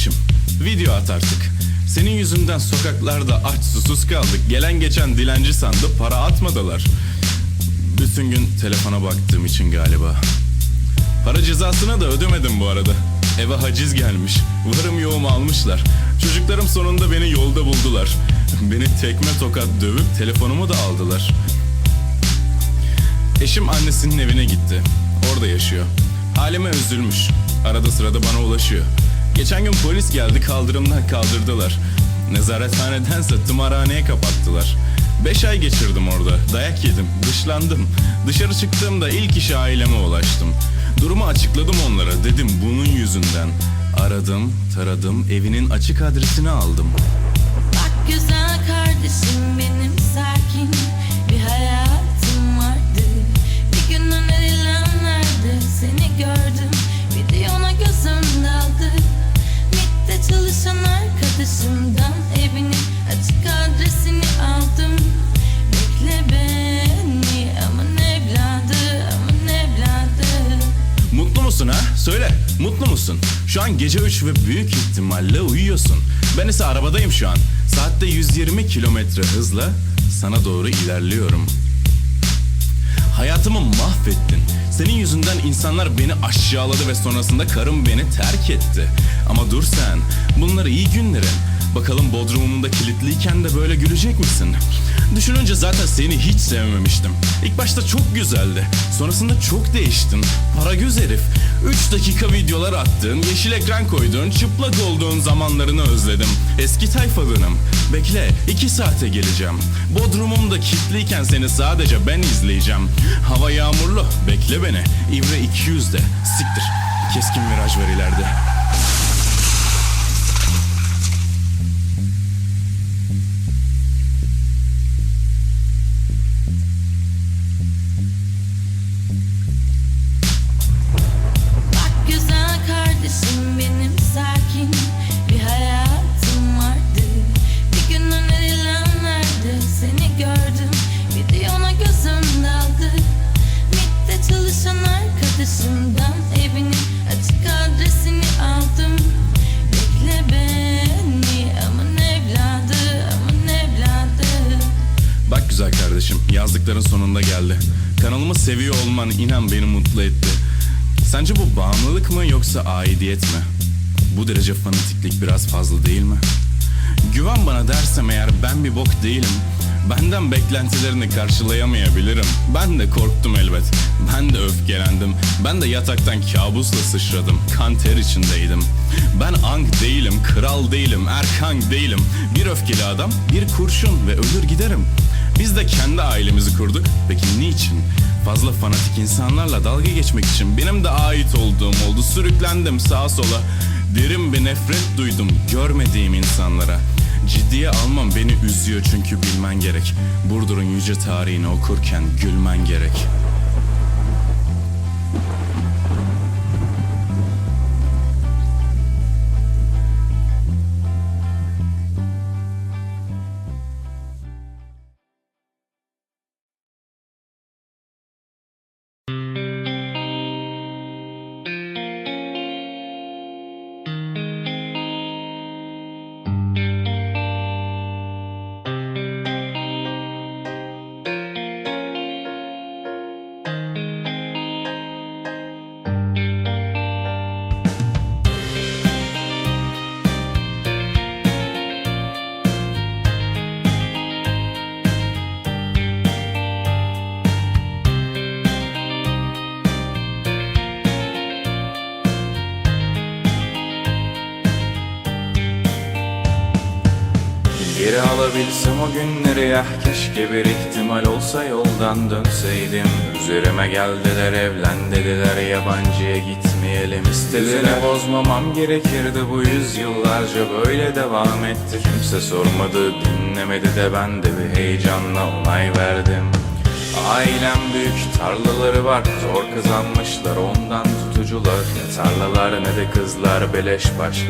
kardeşim, video at artık. Senin yüzünden sokaklarda aç susuz kaldık. Gelen geçen dilenci sandı, para atmadılar. Bütün gün telefona baktığım için galiba. Para cezasını da ödemedim bu arada. Eve haciz gelmiş. Varım yoğumu almışlar. Çocuklarım sonunda beni yolda buldular. Beni tekme tokat dövüp telefonumu da aldılar. Eşim annesinin evine gitti. Orada yaşıyor. Halime üzülmüş. Arada sırada bana ulaşıyor. Geçen gün polis geldi kaldırımdan kaldırdılar. Nezarethanedense tımarhaneye kapattılar. Beş ay geçirdim orada. Dayak yedim. Dışlandım. Dışarı çıktığımda ilk iş aileme ulaştım. Durumu açıkladım onlara. Dedim bunun yüzünden. Aradım, taradım, evinin açık adresini aldım. Bak güzel kardeşim benim sakin Mutlu musun ha? Söyle, mutlu musun? Şu an gece 3 ve büyük ihtimalle uyuyorsun. Ben ise arabadayım şu an. Saatte 120 kilometre hızla sana doğru ilerliyorum. Hayatımı mahvettin. Senin yüzünden insanlar beni aşağıladı ve sonrasında karım beni terk etti. Ama dur sen, bunlar iyi günlerin. Bakalım Bodrum'unda kilitliyken de böyle gülecek misin? Düşününce zaten seni hiç sevmemiştim. İlk başta çok güzeldi. Sonrasında çok değiştin. Para göz herif. 3 dakika videolar attığın, yeşil ekran koyduğun, çıplak olduğun zamanlarını özledim. Eski tayfalınım. Bekle, 2 saate geleceğim. Bodrum'umda kilitliyken seni sadece ben izleyeceğim. Hava yağmurlu, bekle beni. İvre 200'de. Siktir. Keskin viraj var ileride. Kardeşim, yazdıkların sonunda geldi. Kanalımı seviyor olman inan beni mutlu etti. Sence bu bağımlılık mı yoksa aidiyet mi? Bu derece fanatiklik biraz fazla değil mi? Güven bana dersem eğer ben bir bok değilim. Benden beklentilerini karşılayamayabilirim. Ben de korktum elbet. Ben de öfkelendim. Ben de yataktan kabusla sıçradım. Kan ter içindeydim. Ben Ang değilim, kral değilim, Erkang değilim. Bir öfkeli adam, bir kurşun ve ölür giderim. Biz de kendi ailemizi kurduk. Peki niçin? Fazla fanatik insanlarla dalga geçmek için benim de ait olduğum oldu. Sürüklendim sağa sola. Derin bir nefret duydum görmediğim insanlara. Ciddiye almam beni üzüyor çünkü bilmen gerek. Burdur'un yüce tarihini okurken gülmen gerek. Geri alabilsem o günleri ya Keşke bir ihtimal olsa yoldan dönseydim. Üzerime geldiler evlen dediler Yabancıya gitmeyelim istediler bozmamam gerekirdi bu yüzyıllarca böyle devam etti. Kimse sormadı dinlemedi de ben de bir heyecanla onay verdim. Ailem büyük tarlaları var Zor kazanmışlar ondan tutucular. Ne tarlalar ne de kızlar beleş baş